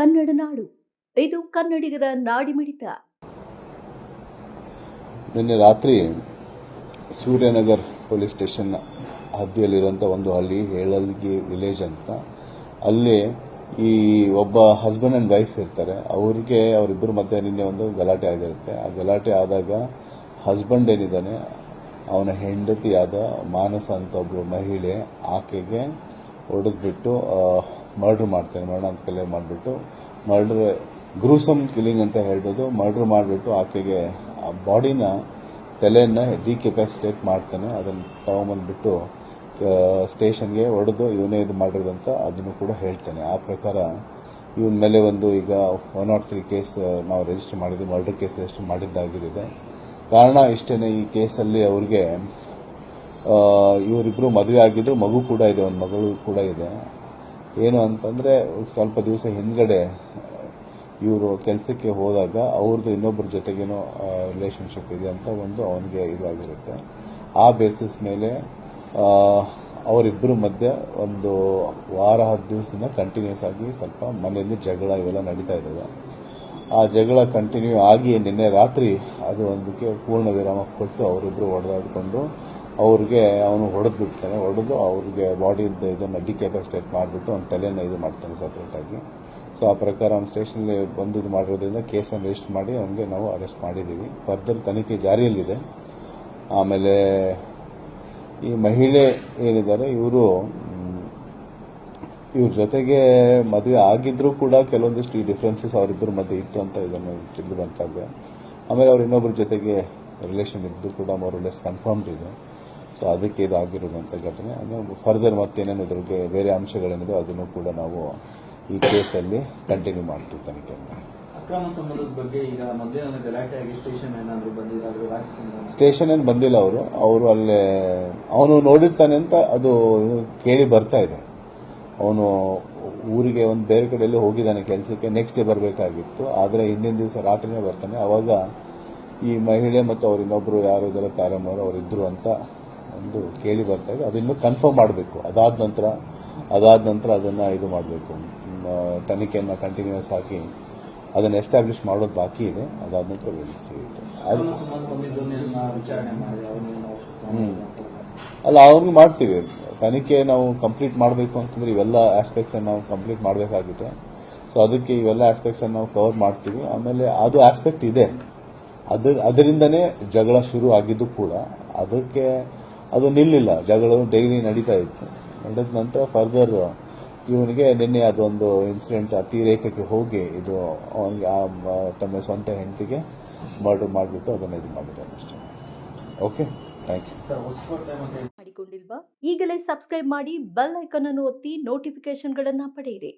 ಕನ್ನಡ ನಾಡು. ಇದು ಕನ್ನಡಿಗರ ನಾಡಿಮಿಡಿತ ನಿನ್ನೆ ರಾತ್ರಿ ಸೂರ್ಯನಗರ್ ಪೊಲೀಸ್ ಸ್ಟೇಷನ್ ಹದ್ದಿಯಲ್ಲಿರುವಂಥ ಒಂದು ಹಳ್ಳಿ, ಹೇಳಲ್ಗಿ ವಿಲೇಜ್ ಅಂತ. ಅಲ್ಲಿ ಈ ಒಬ್ಬ ಹಸ್ಬೆಂಡ್ ಆ್ಯಂಡ್ ವೈಫ್ ಇರ್ತಾರೆ. ಅವ್ರಿಗೆ ಅವರಿಬ್ಬರ ಮಧ್ಯೆ ನಿನ್ನೆ ಒಂದು ಗಲಾಟೆ ಆಗಿರುತ್ತೆ. ಆ ಗಲಾಟೆ ಆದಾಗ ಹಸ್ಬೆಂಡ್ ಏನಿದ್ದಾನೆ, ಅವನ ಹೆಂಡತಿಯಾದ ಮಾನಸ ಅಂತ ಒಬ್ಬಳು ಮಹಿಳೆ ಆಕೆಗೆ ಹೊಡೆದ್ಬಿಟ್ಟು ಮರ್ಡರ್ ಮಾಡ್ತೇನೆ ಮರಣ ಅಂತ ಕಲೆ ಮಾಡಿಬಿಟ್ಟು ಮರ್ಡರ್ ಗ್ರೂಸಮ್ ಕಿಲಿಂಗ್ ಅಂತ ಹೇಳ್ಬೋದು. ಮರ್ಡರ್ ಮಾಡಿಬಿಟ್ಟು ಆಕೆಗೆ ಆ ಬಾಡಿನ ತಲೆಯನ್ನು ಡಿಕೆಪಾಸಿಟೇಟ್ ಮಾಡ್ತಾನೆ. ಅದನ್ನು ತಗೊಂಬಂದ್ಬಿಟ್ಟು ಸ್ಟೇಷನ್ಗೆ ಹೊಡೆದು ಇವನೇ ಇದು ಮಾಡಿರೋದಂತ ಅದನ್ನು ಕೂಡ ಹೇಳ್ತಾನೆ. ಆ ಪ್ರಕಾರ ಇವನ ಮೇಲೆ ಒಂದು ಈಗ ಒನ್ ನಾಟ್ ತ್ರೀ ಕೇಸ್ ನಾವು ರಿಜಿಸ್ಟರ್ ಮಾಡಿದ್ವಿ. ಮರ್ಡರ್ ಕೇಸ್ ರಿಜಿಸ್ಟರ್ ಮಾಡಿದ್ದಾಗಿದೆ ಕಾರಣ ಇಷ್ಟೇನೆ ಈ ಕೇಸಲ್ಲಿ ಅವ್ರಿಗೆ ಆ, ಇವರಿಬ್ರು ಮದುವೆ ಆಗಿದ್ರು ಮಗು ಕೂಡ ಇದೆ ಒಂದು ಮಗಳು ಕೂಡ ಇದೆ. ಏನು ಅಂತಂದ್ರೆ, ಸ್ವಲ್ಪ ದಿವಸ ಹಿಂದ್ಗಡೆ ಇವರು ಕೆಲಸಕ್ಕೆ ಹೋದಾಗ ಅವ್ರದ್ದು ಇನ್ನೊಬ್ಬರ ಜೊತೆಗೇನೋ ರಿಲೇಶನ್ಶಿಪ್ ಇದೆ ಅಂತ ಒಂದು ಅವನಿಗೆ ಇದಾಗಿರುತ್ತೆ. ಆ ಬೇಸಿಸ್ ಮೇಲೆ ಅವರಿಬ್ಬರ ಮಧ್ಯೆ ಒಂದು ವಾರ, ಹತ್ತು ದಿವಸದಿಂದ ಕಂಟಿನ್ಯೂಸ್ ಆಗಿ ಸ್ವಲ್ಪ ಮನೆಯಲ್ಲಿ ಜಗಳ ಇವೆಲ್ಲ ನಡೀತಾ ಇದ್ದಾವೆ ಆ ಜಗಳ ಕಂಟಿನ್ಯೂ ಆಗಿ ನಿನ್ನೆ ರಾತ್ರಿ ಅದು ಒಂದಕ್ಕೆ ಪೂರ್ಣ ವಿರಾಮ ಕೊಟ್ಟು ಅವರಿಬ್ಬರು ಹೊಡೆದಾಡಿಕೊಂಡು ಅವ್ರಿಗೆ ಅವನು ಹೊಡೆದು ಬಿಡ್ತಾನೆ ಹೊಡೆದು ಅವ್ರಿಗೆ ಬಾಡಿ ಇದನ್ನು ಡಿಕೆಪಾಸಿಟೇಟ್ ಮಾಡಿಬಿಟ್ಟು ಅವ್ನ ತಲೆನ ಇದು ಮಾಡ್ತಾನೆ ಸಪ್ರೇಟಾಗಿ ಸೊ ಆ ಪ್ರಕಾರ ಅವ್ನು ಸ್ಟೇಷನಲ್ಲಿ ಬಂದು ಇದು ಮಾಡಿರೋದ್ರಿಂದ ಕೇಸನ್ನು ರಿಜಿಸ್ಟರ್ ಮಾಡಿ ಅವನಿಗೆ ನಾವು ಅರೆಸ್ಟ್ ಮಾಡಿದ್ದೀವಿ ಫರ್ದರ್ ತನಿಖೆ ಜಾರಿಯಲ್ಲಿದೆ. ಆಮೇಲೆ ಈ ಮಹಿಳೆ ಏನಿದ್ದಾರೆ, ಇವರು ಇವ್ರ ಜೊತೆಗೆ ಮದುವೆ ಆಗಿದ್ರೂ ಕೂಡ ಕೆಲವೊಂದಿಷ್ಟು ಈ ಡಿಫ್ರೆನ್ಸಸ್ ಅವರಿಬ್ಬರ ಮಧ್ಯೆ ಇತ್ತು ಅಂತ ಇದನ್ನು ತಿಳಿದು ಬಂತಾಗ ಆಮೇಲೆ ಅವ್ರ ಇನ್ನೊಬ್ಬರ ಜೊತೆಗೆ ರಿಲೇಷನ್ ಇದ್ದು ಕೂಡ ಮೋರ್ ಲೆಸ್ ಕನ್ಫರ್ಮ್ಡ್ ಇದೆ. ಸೊ ಅದಕ್ಕೆ ಇದು ಆಗಿರುವಂಥ ಘಟನೆ. ಅದು ಫರ್ದರ್ ಮತ್ತೇನೇನು ಇದ್ರಿಗೆ ಬೇರೆ ಅಂಶಗಳೇನಿದೆ ಅದನ್ನು ಕೂಡ ನಾವು ಈ ಕೇಸಲ್ಲಿ ಕಂಟಿನ್ಯೂ ಮಾಡ್ತೀವಿ ತನಿಖೆ ಅಕ್ರಮ ಸಂಬಂಧದ ಬಗ್ಗೆ ಈಗ ಮೊದಲೇ ಸ್ಟೇಷನ್ ಏನಾದ್ರು ಬಂದಿದ್ದಾರೆ ಸ್ಟೇಷನ್ ಏನು ಬಂದಿಲ್ಲ ಅವರು. ಅವರು ಅಲ್ಲೇ ಅವನು ನೋಡಿರ್ತಾನೆ ಅಂತ ಅದು ಕೇಳಿ ಬರ್ತಾ ಇದೆ. ಅವನು ಊರಿಗೆ ಒಂದು ಬೇರೆ ಕಡೆಯಲ್ಲಿ ಹೋಗಿದ್ದಾನೆ ಕೆಲಸಕ್ಕೆ ನೆಕ್ಸ್ಟ್ ಡೇ ಬರಬೇಕಾಗಿತ್ತು. ಆದರೆ ಹಿಂದಿನ ದಿವಸ ರಾತ್ರಿನೇ ಬರ್ತಾನೆ. ಅವಾಗ ಈ ಮಹಿಳೆ ಮತ್ತು ಅವ್ರ ಇನ್ನೊಬ್ರು ಯಾರು ಇದ್ದಾರೆ ಅವರು ಅವರಿದ್ರು ಅಂತ ಒಂದು ಕೇಳಿ ಬರ್ತಾ ಇದೆ ಅದನ್ನು ಕನ್ಫರ್ಮ್ ಮಾಡಬೇಕು. ಅದಾದ ನಂತರ ಅದಾದ ನಂತರ ಅದನ್ನು ಇದು ಮಾಡಬೇಕು. ತನಿಖೆಯನ್ನು ಕಂಟಿನ್ಯೂಸ್ ಆಗಿ ಅದನ್ನು ಎಸ್ಟಾಬ್ಲಿಷ್ ಮಾಡೋದು ಬಾಕಿ ಇದೆ. ಅದಾದ ನಂತರ ಅದು ಅಲ್ಲ ಅವ್ರಿಗೆ ಮಾಡ್ತೀವಿ. ತನಿಖೆ ನಾವು ಕಂಪ್ಲೀಟ್ ಮಾಡಬೇಕು ಅಂತಂದ್ರೆ ಇವೆಲ್ಲ ಆಸ್ಪೆಕ್ಟ್ಸ್ ನಾವು ಕಂಪ್ಲೀಟ್ ಮಾಡಬೇಕಾಗುತ್ತೆ. ಸೊ ಅದಕ್ಕೆ ಇವೆಲ್ಲ ಆಸ್ಪೆಕ್ಟ್ಸ್ ನಾವು ಕವರ್ ಮಾಡ್ತೀವಿ. ಆಮೇಲೆ ಅದು ಆಸ್ಪೆಕ್ಟ್ ಇದೆ. ಅದು ಅದರಿಂದನೇ ಜಗಳ ಶುರು ಆಗಿದ್ದು ಕೂಡ ಅದಕ್ಕೆ ಅದು ನಿಲ್ಲಿಲ್ಲ. ಜಗಳ ಡೈಲಿ ನಡೀತಾ ಇತ್ತು. ನಡೆದ ನಂತರ ಫರ್ದರ್ ಇವನಿಗೆ ನಿನ್ನೆ ಅದೊಂದು ಇನ್ಸಿಡೆಂಟ್ ಅತಿರೇಕಕ್ಕೆ ಹೋಗಿ ಇದು ಅವನಿಗೆ ಆ ತಮ್ಮ ಸ್ವಂತ ಹೆಂಡತಿಗೆ ಮರ್ಡರ್ ಮಾಡಿಬಿಟ್ಟು ಅದನ್ನು ಇದು ಮಾಡಿದ್ದಾನೆ ಅಷ್ಟೇ. ಓಕೆ ಥ್ಯಾಂಕ್ ಯು ಮಾಡಿಕೊಂಡಿಲ್ವಾ? ಈಗಲೇ ಸಬ್ಸ್ಕ್ರೈಬ್ ಮಾಡಿ ಬೆಲ್ ಐಕನ್ ಅನ್ನು ಒತ್ತಿ ನೋಟಿಫಿಕೇಶನ್ಗಳನ್ನು ಪಡೆಯಿರಿ.